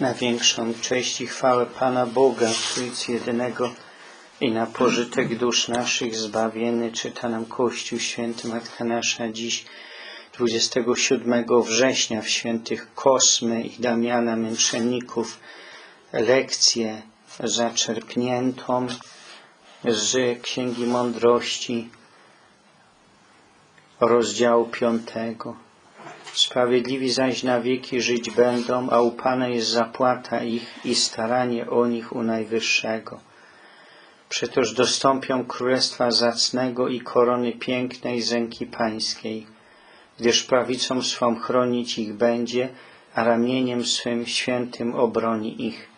na większą cześć i chwałę Pana Boga, Trójcy Jedynego i na pożytek dusz naszych zbawieny, czyta nam Kościół Święty Matka Nasza dziś 27 września w świętych Kosmy i Damiana Męczenników lekcję zaczerpniętą z Księgi Mądrości rozdziału piątego. Sprawiedliwi zaś na wieki żyć będą, a u Pana jest zapłata ich i staranie o nich u Najwyższego. Przetoż dostąpią królestwa zacnego i korony pięknej z ręki pańskiej, gdyż prawicą swą chronić ich będzie, a ramieniem swym świętym obroni ich.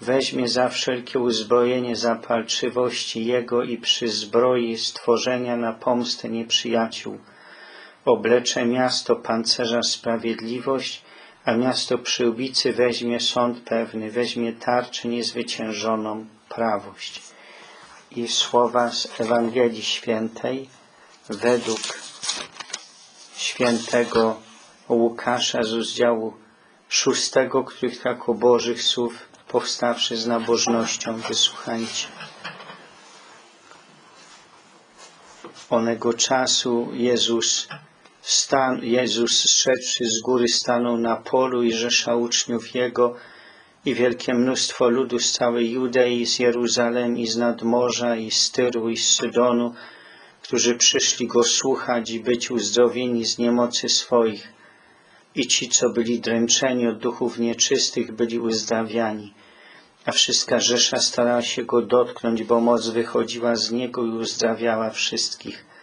Weźmie za wszelkie uzbrojenie zapalczywości Jego i przy zbroi stworzenia na pomstę nieprzyjaciół. Oblecze miasto pancerza sprawiedliwość, a miasto przyłbicy weźmie sąd pewny, weźmie tarczę niezwyciężoną prawość. I słowa z Ewangelii Świętej według świętego Łukasza z rozdziału szóstego, których tak o Bożych słów powstawszy z nabożnością wysłuchajcie. Onego czasu Jezus, stan, Jezus zszedłszy z góry stanął na polu i rzesza uczniów Jego i wielkie mnóstwo ludu z całej Judei, z Jeruzalem i z nadmorza i z Tyru i z Sydonu, którzy przyszli Go słuchać i być uzdrowieni z niemocy swoich. I ci, co byli dręczeni od duchów nieczystych, byli uzdrawiani. A wszystka Rzesza starała się Go dotknąć, bo moc wychodziła z Niego i uzdrawiała wszystkich.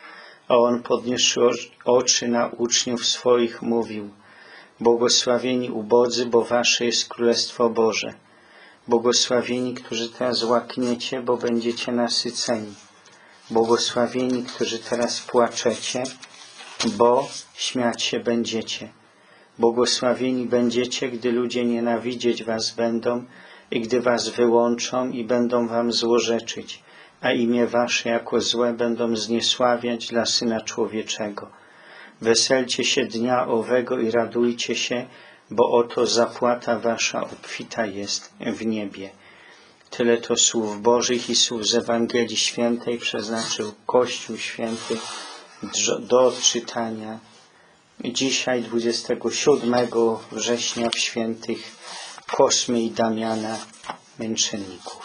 A On podniósł oczy na uczniów swoich, mówił Błogosławieni ubodzy, bo Wasze jest Królestwo Boże. Błogosławieni, którzy teraz łakniecie, bo będziecie nasyceni. Błogosławieni, którzy teraz płaczecie, bo śmiać się będziecie. Błogosławieni będziecie, gdy ludzie nienawidzieć was będą i gdy was wyłączą i będą wam złorzeczyć, a imię wasze jako złe będą zniesławiać dla Syna Człowieczego. Weselcie się dnia owego i radujcie się, bo oto zapłata wasza obfita jest w niebie. Tyle to słów Bożych i słów z Ewangelii Świętej przeznaczył Kościół Święty do odczytania dzisiaj 27 września w świętych Kosmy i Damiana Męczenników.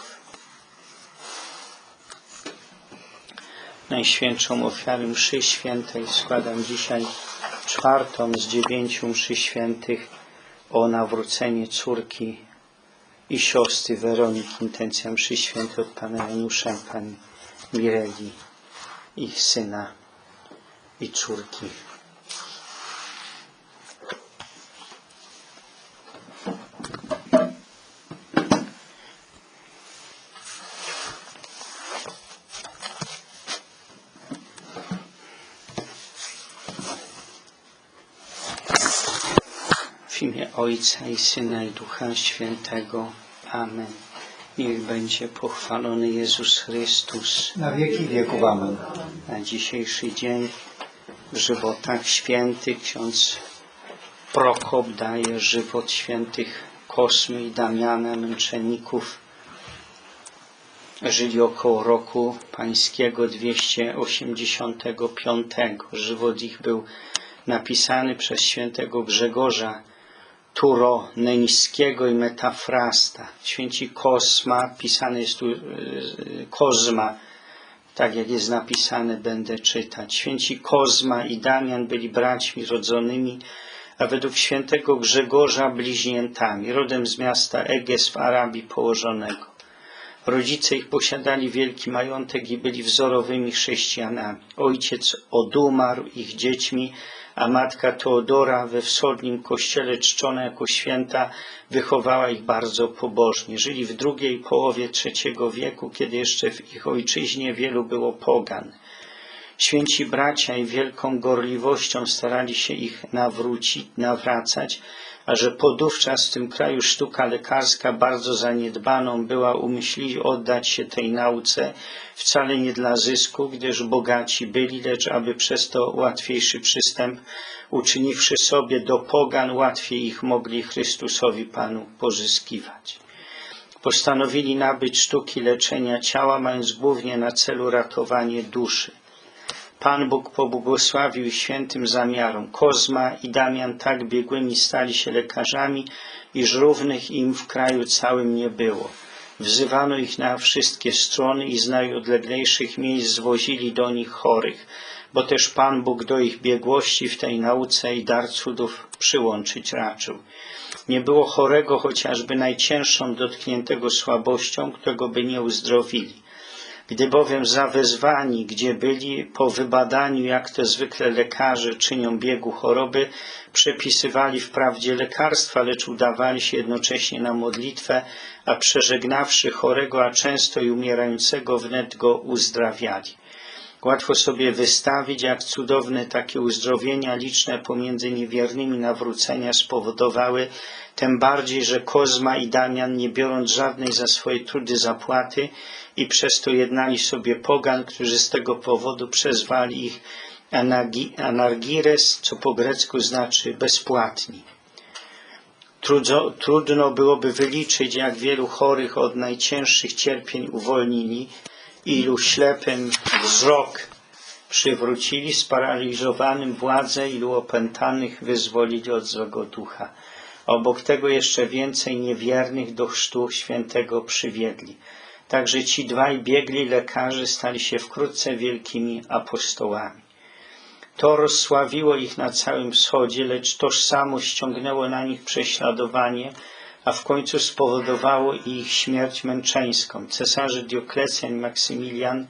Najświętszą ofiarę mszy świętej składam dzisiaj czwartą z dziewięciu mszy świętych o nawrócenie córki i siostry Weroniki, intencja mszy świętej od Pana Janusza, Pani Mireli, ich syna i córki. W imię Ojca i Syna i Ducha Świętego. Amen. Niech będzie pochwalony Jezus Chrystus Na wieki wieków. Amen. na dzisiejszy dzień w żywotach świętych. Ksiądz Prokop daje żywot świętych Kosmy i Damiana, męczenników. Żyli około roku pańskiego 285. Żywot ich był napisany przez świętego Grzegorza Turoneńskiego i Metafrasta. Święci Kosma, pisany jest tu e, Kozma, tak jak jest napisane, będę czytać. Święci Kozma i Damian byli braćmi rodzonymi, a według świętego Grzegorza bliźniętami, rodem z miasta Eges w Arabii położonego. Rodzice ich posiadali wielki majątek i byli wzorowymi chrześcijanami. Ojciec odumarł ich dziećmi, a matka Teodora we wschodnim kościele czczona jako święta wychowała ich bardzo pobożnie. Żyli w drugiej połowie III wieku, kiedy jeszcze w ich ojczyźnie wielu było pogan. Święci bracia i wielką gorliwością starali się ich nawrócić, nawracać, a że podówczas w tym kraju sztuka lekarska bardzo zaniedbaną była, umyślili oddać się tej nauce, wcale nie dla zysku, gdyż bogaci byli, lecz aby przez to łatwiejszy przystęp, uczyniwszy sobie do pogan, łatwiej ich mogli Chrystusowi Panu pozyskiwać. Postanowili nabyć sztuki leczenia ciała, mając głównie na celu ratowanie duszy. Pan Bóg pobłogosławił świętym zamiarom. Kozma i Damian tak biegłymi stali się lekarzami, iż równych im w kraju całym nie było. Wzywano ich na wszystkie strony i z najodleglejszych miejsc zwozili do nich chorych, bo też Pan Bóg do ich biegłości w tej nauce i dar cudów przyłączyć raczył. Nie było chorego chociażby najcięższą dotkniętego słabością, którego by nie uzdrowili. Gdy bowiem zawezwani, gdzie byli po wybadaniu, jak to zwykle lekarze czynią biegu choroby, przepisywali wprawdzie lekarstwa, lecz udawali się jednocześnie na modlitwę, a przeżegnawszy chorego, a często i umierającego, wnet go uzdrawiali. Łatwo sobie wystawić, jak cudowne takie uzdrowienia liczne pomiędzy niewiernymi nawrócenia spowodowały, tym bardziej, że Kozma i Damian, nie biorąc żadnej za swoje trudy zapłaty i przez to jednali sobie pogan, którzy z tego powodu przezwali ich anargires, co po grecku znaczy bezpłatni. Trudno, trudno byłoby wyliczyć, jak wielu chorych od najcięższych cierpień uwolnili, ilu ślepym wzrok przywrócili, sparaliżowanym władzę, ilu opętanych wyzwolili od złego ducha. Obok tego jeszcze więcej niewiernych do chrztu świętego przywiedli. Także ci dwaj biegli lekarze stali się wkrótce wielkimi apostołami. To rozsławiło ich na całym wschodzie, lecz tożsamość ściągnęło na nich prześladowanie, a w końcu spowodowało ich śmierć męczeńską. Cesarze Dioklecjan i Maksymilian,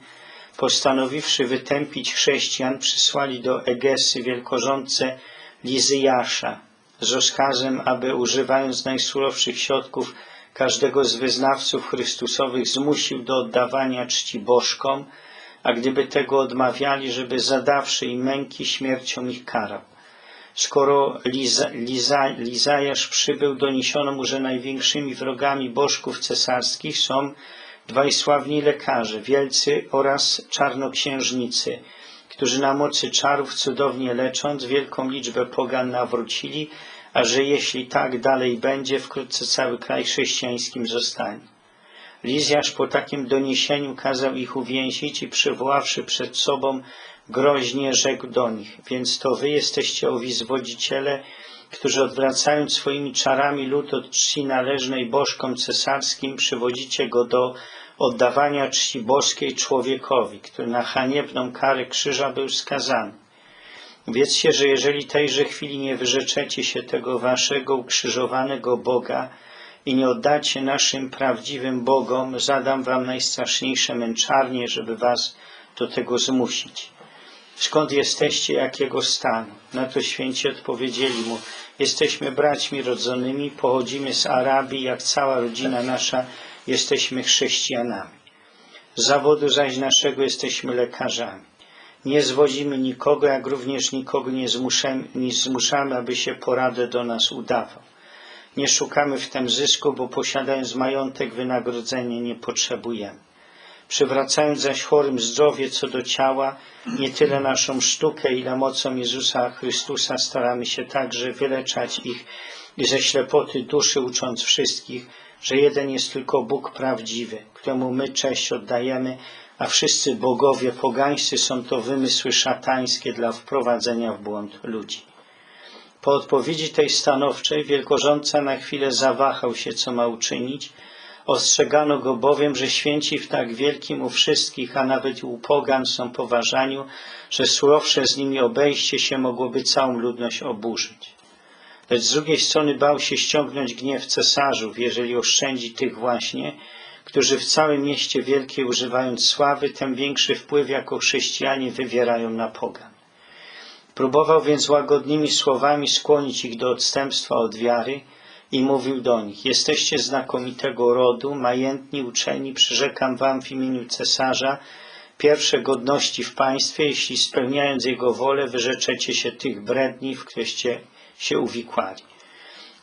postanowiwszy wytępić chrześcijan, przysłali do Egesy wielkorządce Lizyjasza z rozkazem, aby używając najsurowszych środków każdego z wyznawców Chrystusowych zmusił do oddawania czci bożkom, a gdyby tego odmawiali, żeby zadawszy im męki śmiercią ich karał. Skoro Liza, Liza, Lizajasz przybył, doniesiono mu, że największymi wrogami bożków cesarskich są dwaj sławni lekarze, wielcy oraz czarnoksiężnicy, którzy na mocy czarów cudownie lecząc wielką liczbę pogan nawrócili, a że jeśli tak dalej będzie, wkrótce cały kraj chrześcijańskim zostanie. Lizjasz po takim doniesieniu kazał ich uwięzić i przywoławszy przed sobą groźnie rzekł do nich, więc to wy jesteście owi zwodziciele, którzy odwracając swoimi czarami lud od czci należnej bożkom cesarskim, przywodzicie go do oddawania czci boskiej człowiekowi, który na haniebną karę krzyża był skazany. Wiedzcie, że jeżeli tejże chwili nie wyrzeczecie się tego waszego ukrzyżowanego Boga i nie oddacie naszym prawdziwym Bogom, zadam wam najstraszniejsze męczarnie, żeby was do tego zmusić. Skąd jesteście, jakiego stanu? Na to święci odpowiedzieli mu, jesteśmy braćmi rodzonymi, pochodzimy z Arabii, jak cała rodzina nasza, jesteśmy chrześcijanami. Z zawodu zaś naszego jesteśmy lekarzami. Nie zwodzimy nikogo, jak również nikogo nie zmuszamy, nie zmuszamy, aby się poradę do nas udawał. Nie szukamy w tym zysku, bo posiadając majątek wynagrodzenia nie potrzebujemy. Przywracając zaś chorym zdrowie co do ciała, nie tyle naszą sztukę, ile mocą Jezusa Chrystusa staramy się także wyleczać ich ze ślepoty duszy ucząc wszystkich, że jeden jest tylko Bóg prawdziwy, któremu my cześć oddajemy, a wszyscy bogowie pogańscy są to wymysły szatańskie dla wprowadzenia w błąd ludzi. Po odpowiedzi tej stanowczej wielkorządca na chwilę zawahał się, co ma uczynić. Ostrzegano go bowiem, że święci w tak wielkim u wszystkich, a nawet u pogan są poważaniu, że surowsze z nimi obejście się mogłoby całą ludność oburzyć. Lecz z drugiej strony bał się ściągnąć gniew cesarzów, jeżeli oszczędzi tych właśnie, którzy w całym mieście wielkiej używając sławy, tym większy wpływ jako chrześcijanie wywierają na pogan. Próbował więc łagodnymi słowami skłonić ich do odstępstwa od wiary i mówił do nich, jesteście znakomitego rodu, majętni, uczeni, przyrzekam wam w imieniu cesarza pierwsze godności w państwie, jeśli spełniając jego wolę wyrzeczecie się tych bredni, w któreście się uwikłali.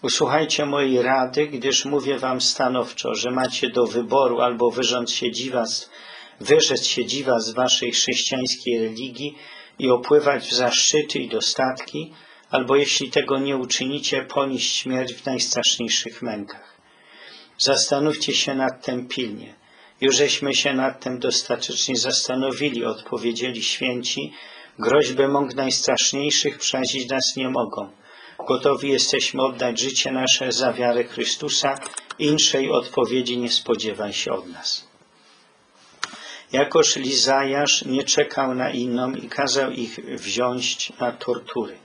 Usłuchajcie mojej rady, gdyż mówię wam stanowczo, że macie do wyboru albo wyrząd się dziwas, wyrzec się dziwa z waszej chrześcijańskiej religii i opływać w zaszczyty i dostatki, albo jeśli tego nie uczynicie, ponieść śmierć w najstraszniejszych mękach. Zastanówcie się nad tym pilnie. Jużeśmy się nad tym dostatecznie zastanowili, odpowiedzieli święci, groźby mąk najstraszniejszych przerazić nas nie mogą. Gotowi jesteśmy oddać życie nasze za wiarę Chrystusa, inszej odpowiedzi nie spodziewaj się od nas. Jakoż Lizajasz nie czekał na inną i kazał ich wziąć na tortury.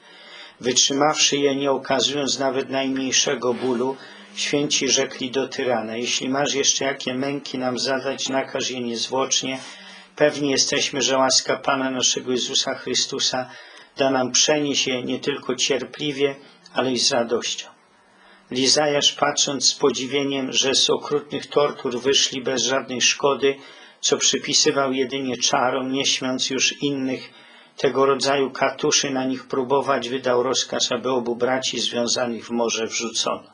Wytrzymawszy je, nie okazując nawet najmniejszego bólu, święci rzekli do tyrana, jeśli masz jeszcze jakie męki nam zadać, nakaż je niezwłocznie. Pewni jesteśmy, że łaska Pana naszego Jezusa Chrystusa da nam przenieść je nie tylko cierpliwie, ale i z radością. Lizajasz patrząc z podziwieniem, że z okrutnych tortur wyszli bez żadnej szkody, co przypisywał jedynie czarom, nie śmiąc już innych tego rodzaju katuszy na nich próbować, wydał rozkaz, aby obu braci związanych w morze wrzucono.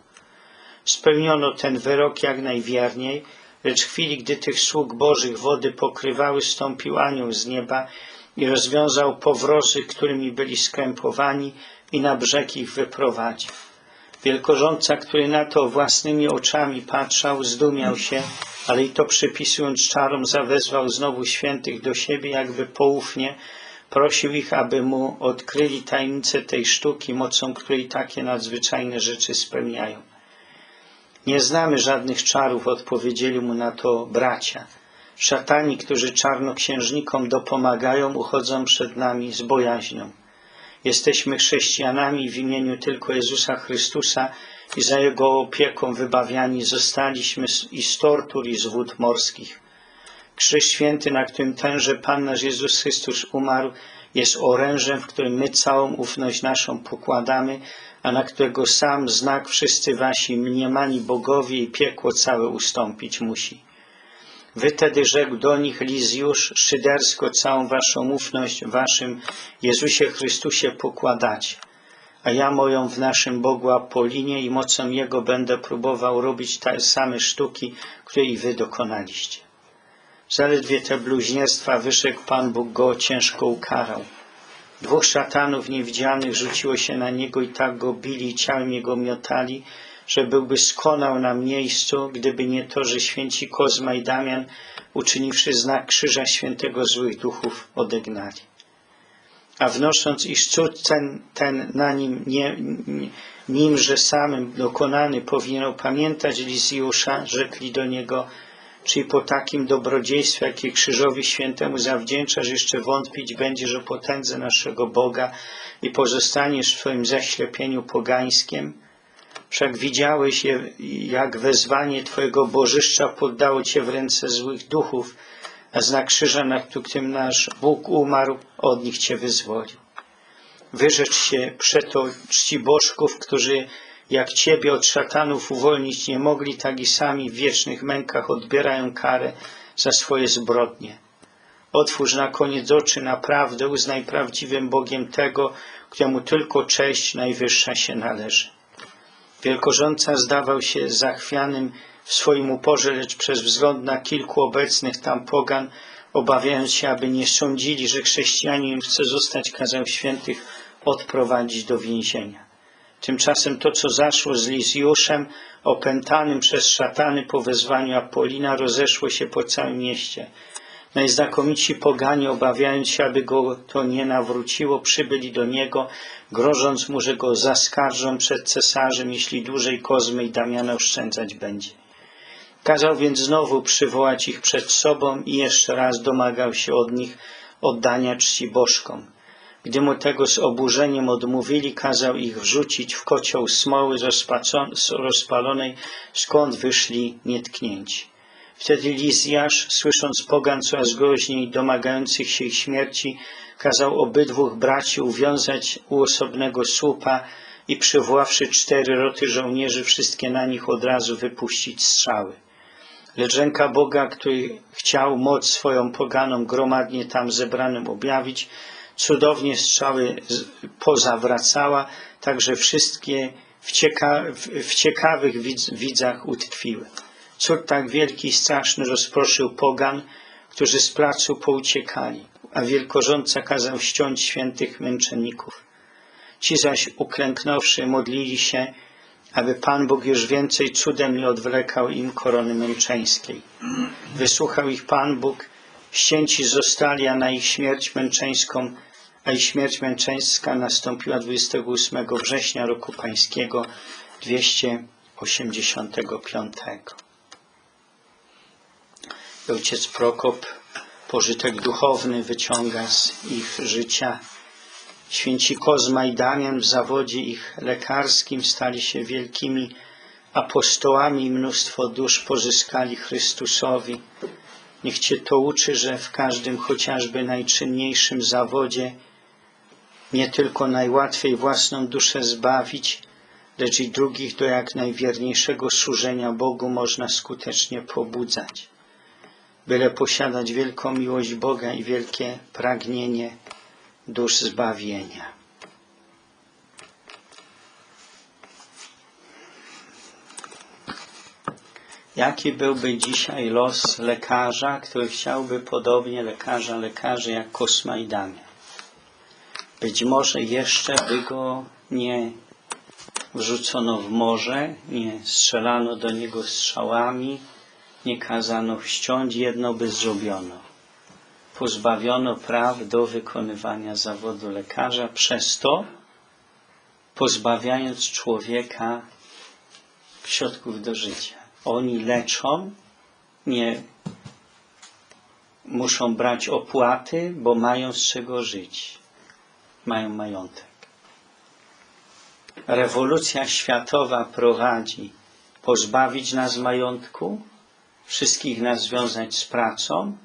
Spełniono ten wyrok jak najwierniej, lecz w chwili, gdy tych sług bożych wody pokrywały, stąpił anioł z nieba i rozwiązał powrozy, którymi byli skrępowani i na brzeg ich wyprowadził. Wielkorządca, który na to własnymi oczami patrzał, zdumiał się, ale i to przypisując czarom, zawezwał znowu świętych do siebie, jakby poufnie, prosił ich, aby mu odkryli tajemnicę tej sztuki, mocą której takie nadzwyczajne rzeczy spełniają. Nie znamy żadnych czarów, odpowiedzieli mu na to bracia. Szatani, którzy czarnoksiężnikom dopomagają, uchodzą przed nami z bojaźnią. Jesteśmy chrześcijanami w imieniu tylko Jezusa Chrystusa i za Jego opieką wybawiani zostaliśmy i z tortur i z wód morskich. Krzyż święty, na którym tenże Pan nasz Jezus Chrystus umarł, jest orężem, w którym my całą ufność naszą pokładamy, a na którego sam znak wszyscy wasi mniemani bogowie i piekło całe ustąpić musi. Wy tedy rzekł do nich Lizjusz, szydersko całą waszą ufność waszym Jezusie Chrystusie pokładacie. A ja moją w naszym Bogu Apolinie i mocą Jego będę próbował robić te same sztuki, które i wy dokonaliście. Zaledwie te bluźnierstwa wyszedł Pan Bóg go ciężko ukarał. Dwóch szatanów niewidzialnych rzuciło się na niego i tak go bili i ciałem jego miotali, że byłby skonał na miejscu, gdyby nie to, że święci Kozma i Damian, uczyniwszy znak krzyża świętego złych duchów, odegnali. A wnosząc, iż cud ten, ten na nim, nie, nim, że samym dokonany powinien pamiętać Lizjusza, rzekli do niego, czyli po takim dobrodziejstwie, jakie krzyżowi świętemu zawdzięczasz, jeszcze wątpić będziesz o potędze naszego Boga i pozostaniesz w swoim zaślepieniu pogańskim? Wszak widziałeś, jak wezwanie Twojego bożyszcza poddało Cię w ręce złych duchów, a znak krzyża, na którym nasz Bóg umarł, od nich Cię wyzwolił. Wyrzecz się przeto czci bożków, którzy jak Ciebie od szatanów uwolnić nie mogli, tak i sami w wiecznych mękach odbierają karę za swoje zbrodnie. Otwórz na koniec oczy naprawdę, uznaj prawdziwym Bogiem tego, któremu tylko cześć najwyższa się należy. Wielkorządca zdawał się zachwianym w swoim uporze, lecz przez wzgląd na kilku obecnych tam pogan, obawiając się, aby nie sądzili, że chrześcijanin chce zostać, kazał świętych odprowadzić do więzienia. Tymczasem to, co zaszło z Lizjuszem, opętanym przez szatany po wezwaniu Apolina, rozeszło się po całym mieście. Najznakomici poganie, obawiając się, aby go to nie nawróciło, przybyli do niego, grożąc mu, że go zaskarżą przed cesarzem, jeśli dłużej Kozmy i Damiana oszczędzać będzie. Kazał więc znowu przywołać ich przed sobą i jeszcze raz domagał się od nich oddania czci bożkom. Gdy mu tego z oburzeniem odmówili, kazał ich wrzucić w kocioł smoły rozpalonej, skąd wyszli nietknięci. Wtedy Lizjasz, słysząc pogan coraz groźniej domagających się ich śmierci, kazał obydwóch braci uwiązać u osobnego słupa i przywoławszy cztery roty żołnierzy, wszystkie na nich od razu wypuścić strzały. Lecz ręka Boga, który chciał moc swoją poganą gromadnie tam zebranym objawić, cudownie strzały pozawracała, tak że wszystkie w, cieka w, ciekawych widz widzach utkwiły. Cud tak wielki i straszny rozproszył pogan, którzy z placu pouciekali, a wielkorządca kazał ściąć świętych męczenników. Ci zaś uklęknąwszy modlili się, aby Pan Bóg już więcej cudem nie odwlekał im korony męczeńskiej. Wysłuchał ich Pan Bóg, ścięci zostali, a na ich śmierć męczeńską, a ich śmierć męczeńska nastąpiła 28 września roku pańskiego 285. Ojciec Prokop pożytek duchowny wyciąga z ich życia. Święci Kozma i Damian w zawodzie ich lekarskim stali się wielkimi apostołami i mnóstwo dusz pozyskali Chrystusowi. Niech Cię to uczy, że w każdym chociażby najczynniejszym zawodzie nie tylko najłatwiej własną duszę zbawić, lecz i drugich do jak najwierniejszego służenia Bogu można skutecznie pobudzać. Byle posiadać wielką miłość Boga i wielkie pragnienie dusz zbawienia. Jaki byłby dzisiaj los lekarza, który chciałby podobnie lekarza, lekarzy jak Kosma i Damian? Być może jeszcze by go nie wrzucono w morze, nie strzelano do niego strzałami, nie kazano ściąć, jedno by zrobiono. Pozbawiono praw do wykonywania zawodu lekarza, przez to pozbawiając człowieka środków do życia. Oni leczą, nie muszą brać opłaty, bo mają z czego żyć. Mają majątek. Rewolucja światowa prowadzi pozbawić nas majątku, wszystkich nas związać z pracą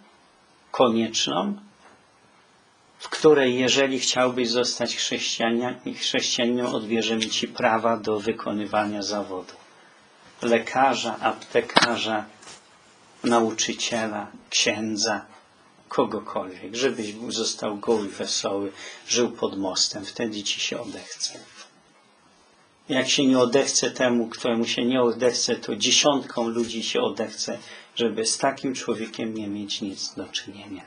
konieczną, w której jeżeli chciałbyś zostać chrześcijaninem, odbierzemy Ci prawa do wykonywania zawodu. Lekarza, aptekarza, nauczyciela, księdza, kogokolwiek, żebyś został goły, wesoły, żył pod mostem, wtedy Ci się odechce. Jak się nie odechce temu, któremu się nie odechce, to dziesiątkom ludzi się odechce, żeby z takim człowiekiem nie mieć nic do czynienia.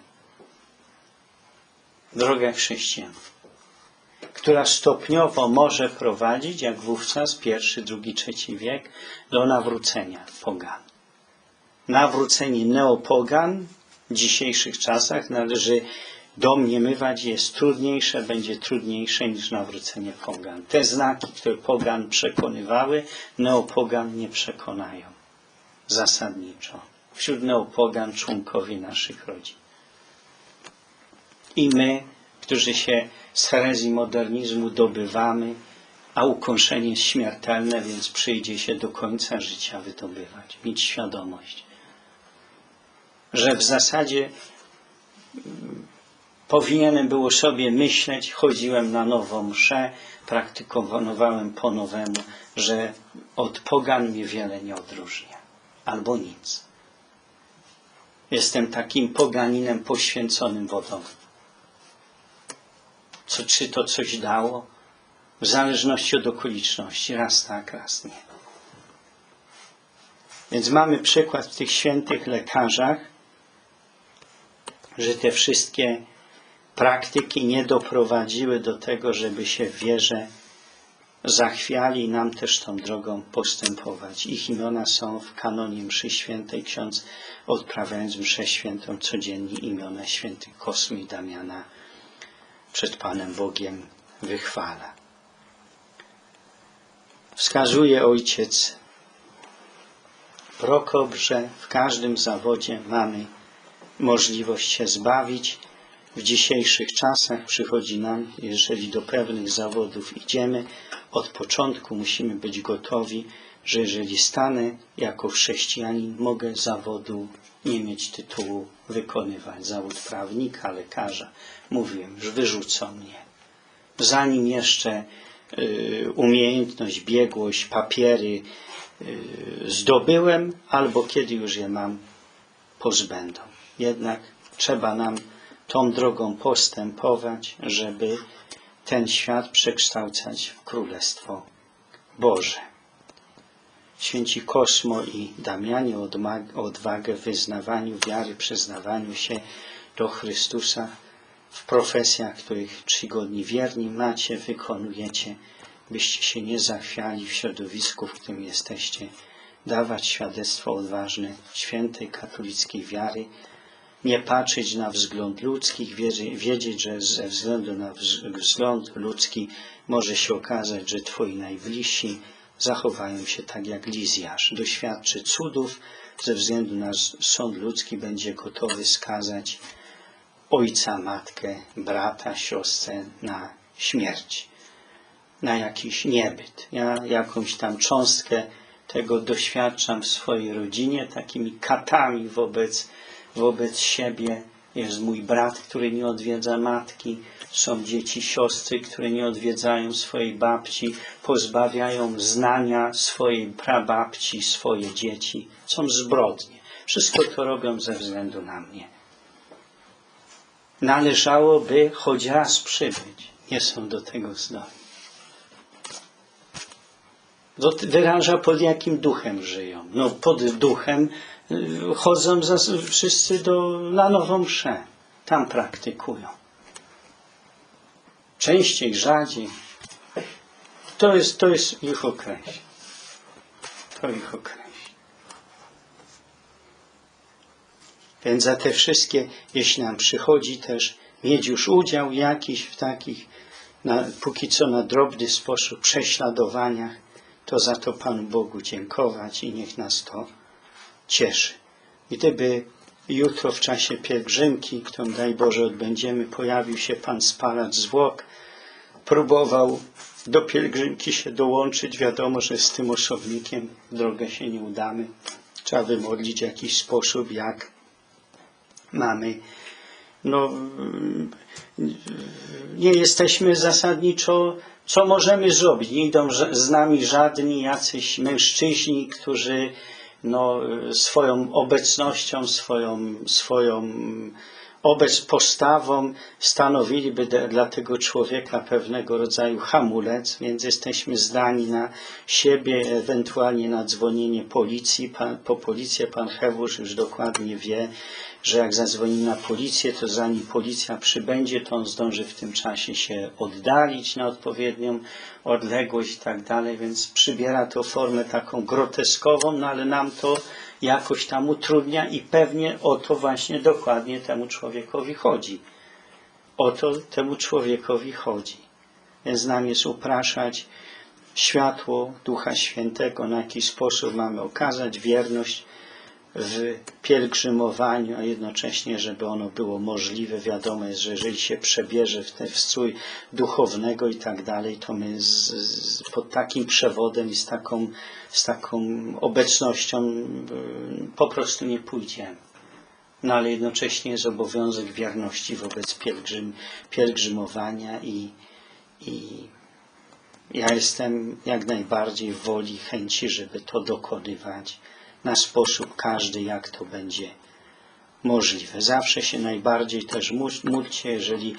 Droga chrześcijan, która stopniowo może prowadzić, jak wówczas pierwszy, drugi, trzeci wiek, do nawrócenia pogan. Nawrócenie neopogan dzisiejszych czasach należy domniemywać jest trudniejsze, będzie trudniejsze niż nawrócenie pogan. Te znaki, które pogan przekonywały, neopogan nie przekonają. Zasadniczo. Wśród neopogan członkowie naszych rodzin. I my, którzy się z herezji modernizmu dobywamy, a ukąszenie jest śmiertelne, więc przyjdzie się do końca życia wydobywać. Mieć świadomość, że w zasadzie Powinienem było sobie myśleć, chodziłem na nową mszę, praktykowałem po nowemu, że od pogan mnie wiele nie odróżnia. Albo nic. Jestem takim poganinem poświęconym wodą. Co, czy to coś dało? W zależności od okoliczności. Raz tak, raz nie. Więc mamy przykład w tych świętych lekarzach, że te wszystkie praktyki nie doprowadziły do tego, żeby się w wierze zachwiali i nam też tą drogą postępować. Ich imiona są w kanonie mszy świętej. Ksiądz odprawiając mszę świętą codziennie imiona świętych Kosmy i Damiana przed Panem Bogiem wychwala. Wskazuje ojciec Prokop, że w każdym zawodzie mamy możliwość się zbawić w dzisiejszych czasach przychodzi nam, jeżeli do pewnych zawodów idziemy, od początku musimy być gotowi, że jeżeli stanę jako chrześcijanin, mogę zawodu nie mieć tytułu wykonywać. Zawód prawnika, lekarza. Mówiłem, że wyrzucą mnie. Zanim jeszcze y, umiejętność, biegłość, papiery y, zdobyłem, albo kiedy już je mam, pozbędą. Jednak trzeba nam tą drogą postępować, żeby ten świat przekształcać w Królestwo Boże. Święci Kosmo i Damianie odwagę w wyznawaniu wiary, przyznawaniu się do Chrystusa w profesjach, których czcigodni wierni macie, wykonujecie, byście się nie zachwiali w środowisku, w którym jesteście, dawać świadectwo odważne świętej katolickiej wiary, nie patrzeć na wzgląd ludzki, wiedzieć, że ze względu na wz- wzgląd ludzki może się okazać, że Twoi najbliżsi zachowają się tak jak Lizjasz. Doświadczy cudów, ze względu na sąd ludzki będzie gotowy skazać ojca, matkę, brata, siostrę na śmierć, na jakiś niebyt. Ja jakąś tam cząstkę tego doświadczam w swojej rodzinie, takimi katami wobec, wobec siebie. Jest mój brat, który nie odwiedza matki, są dzieci, siostry, które nie odwiedzają swojej babci, pozbawiają znania swojej prababci, swoje dzieci. Są zbrodnie. Wszystko to robią ze względu na mnie. Należałoby choć raz przybyć. Nie są do tego zdolni. Wyraża pod jakim duchem żyją. No pod duchem y, chodzą wszyscy do, na nową mszę. Tam praktykują. Częściej, rzadziej. To jest, to jest ich określenie. To ich określenie. Więc za te wszystkie, jeśli nam przychodzi też mieć już udział jakiś w takich, na, póki co na drobny sposób, prześladowaniach, to za to Panu Bogu dziękować i niech nas to cieszy. Gdyby jutro w czasie pielgrzymki, którą daj Boże odbędziemy, pojawił się Pan spalacz zwłok, próbował do pielgrzymki się dołączyć, wiadomo, że z tym osobnikiem drogę się nie udamy. Trzeba wymodlić jakiś sposób, jak mamy. No, nie jesteśmy zasadniczo, co możemy zrobić? Nie idą z nami żadni jacyś mężczyźni, którzy no, swoją obecnością, swoją, swoją obec postawą stanowiliby dla tego człowieka pewnego rodzaju hamulec, więc jesteśmy zdani na siebie, ewentualnie na dzwonienie policji. Pan, po policję pan Hewusz już dokładnie wie, że jak zadzwoni na policję, to zanim policja przybędzie, to on zdąży w tym czasie się oddalić na odpowiednią odległość i tak dalej, więc przybiera to formę taką groteskową, no ale nam to jakoś tam utrudnia i pewnie o to właśnie dokładnie temu człowiekowi chodzi. O to temu człowiekowi chodzi. Więc nam jest upraszać światło Ducha Świętego, na jaki sposób mamy okazać wierność w pielgrzymowaniu, a jednocześnie, żeby ono było możliwe. Wiadomo jest, że jeżeli się przebierze w ten duchownego i tak dalej, to my z, z, pod takim przewodem i z taką, z taką obecnością y, po prostu nie pójdziemy. No ale jednocześnie jest obowiązek wierności wobec pielgrzym, pielgrzymowania i, i ja jestem jak najbardziej w woli, chęci, żeby to dokonywać na sposób każdy, jak to będzie możliwe. Zawsze się najbardziej też mó- módlcie, jeżeli,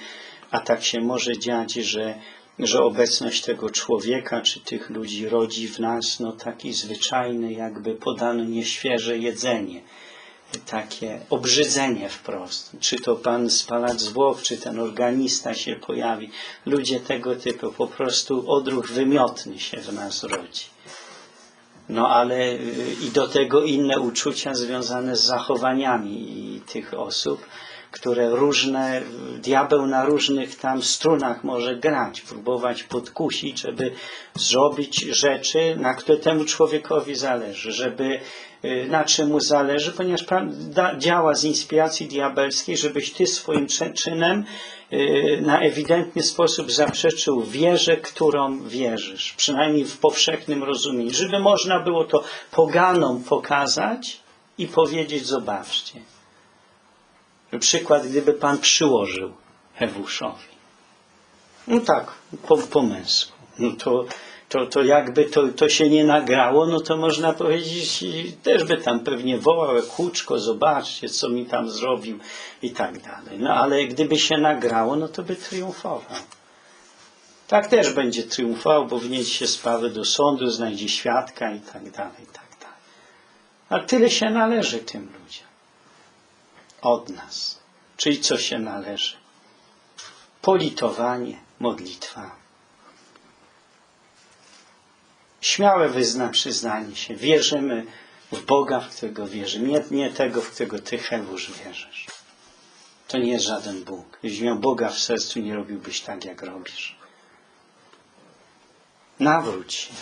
a tak się może dziać, że, że obecność tego człowieka czy tych ludzi rodzi w nas no, taki zwyczajny, jakby podane nieświeże jedzenie. Takie obrzydzenie wprost. Czy to pan spalacz zwłok, czy ten organista się pojawi. Ludzie tego typu, po prostu odruch wymiotny się w nas rodzi. No ale y, i do tego inne uczucia związane z zachowaniami tych osób, które różne, diabeł na różnych tam strunach może grać, próbować podkusić, żeby zrobić rzeczy, na które temu człowiekowi zależy, żeby y, na czym mu zależy, ponieważ działa z inspiracji diabelskiej, żebyś ty swoim czynem y, na ewidentny sposób zaprzeczył wierze, którą wierzysz, przynajmniej w powszechnym rozumieniu, żeby można było to poganom pokazać i powiedzieć, zobaczcie. Przykład, gdyby Pan przyłożył Hewuszowi. No tak, po, po męsku. No to, to, to jakby to, to się nie nagrało, no to można powiedzieć, też by tam pewnie wołał, kłuczko, zobaczcie, co mi tam zrobił i tak dalej. No ale gdyby się nagrało, no to by triumfował. Tak też będzie triumfował, bo wniesie się sprawę do sądu, znajdzie świadka i tak dalej, i tak dalej. A tyle się należy tym ludziom. Od nas. Czyli co się należy? Politowanie, modlitwa. Śmiałe wyzna przyznanie się. Wierzymy w Boga, w którego wierzymy. Nie, nie tego, w którego ty, Hewusz, wierzysz. To nie jest żaden Bóg. Jeśli miał Boga w sercu, nie robiłbyś tak, jak robisz. Nawróć się.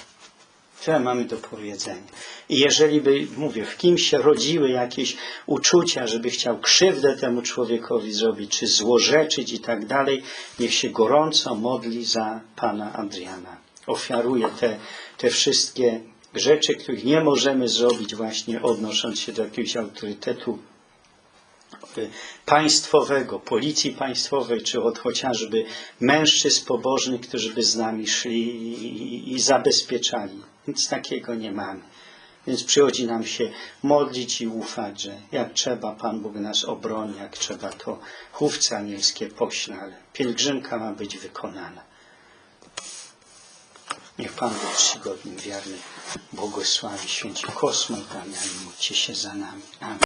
Tyle mamy do powiedzenia. I jeżeli by, mówię, w kimś się rodziły jakieś uczucia, żeby chciał krzywdę temu człowiekowi zrobić, czy złorzeczyć i tak dalej, niech się gorąco modli za pana Adriana. Ofiaruje te, te wszystkie rzeczy, których nie możemy zrobić właśnie odnosząc się do jakiegoś autorytetu państwowego, policji państwowej, czy od chociażby mężczyzn pobożnych, którzy by z nami szli i, i zabezpieczali. Nic takiego nie mamy. Więc przychodzi nam się modlić i ufać, że jak trzeba, Pan Bóg nas obroni, jak trzeba, to chówce anielskie pośle, ale pielgrzymka ma być wykonana. Niech Pan Bóg czcigodnym, wierny błogosławi święci Kosmo i Damian, módlcie się za nami. Amen.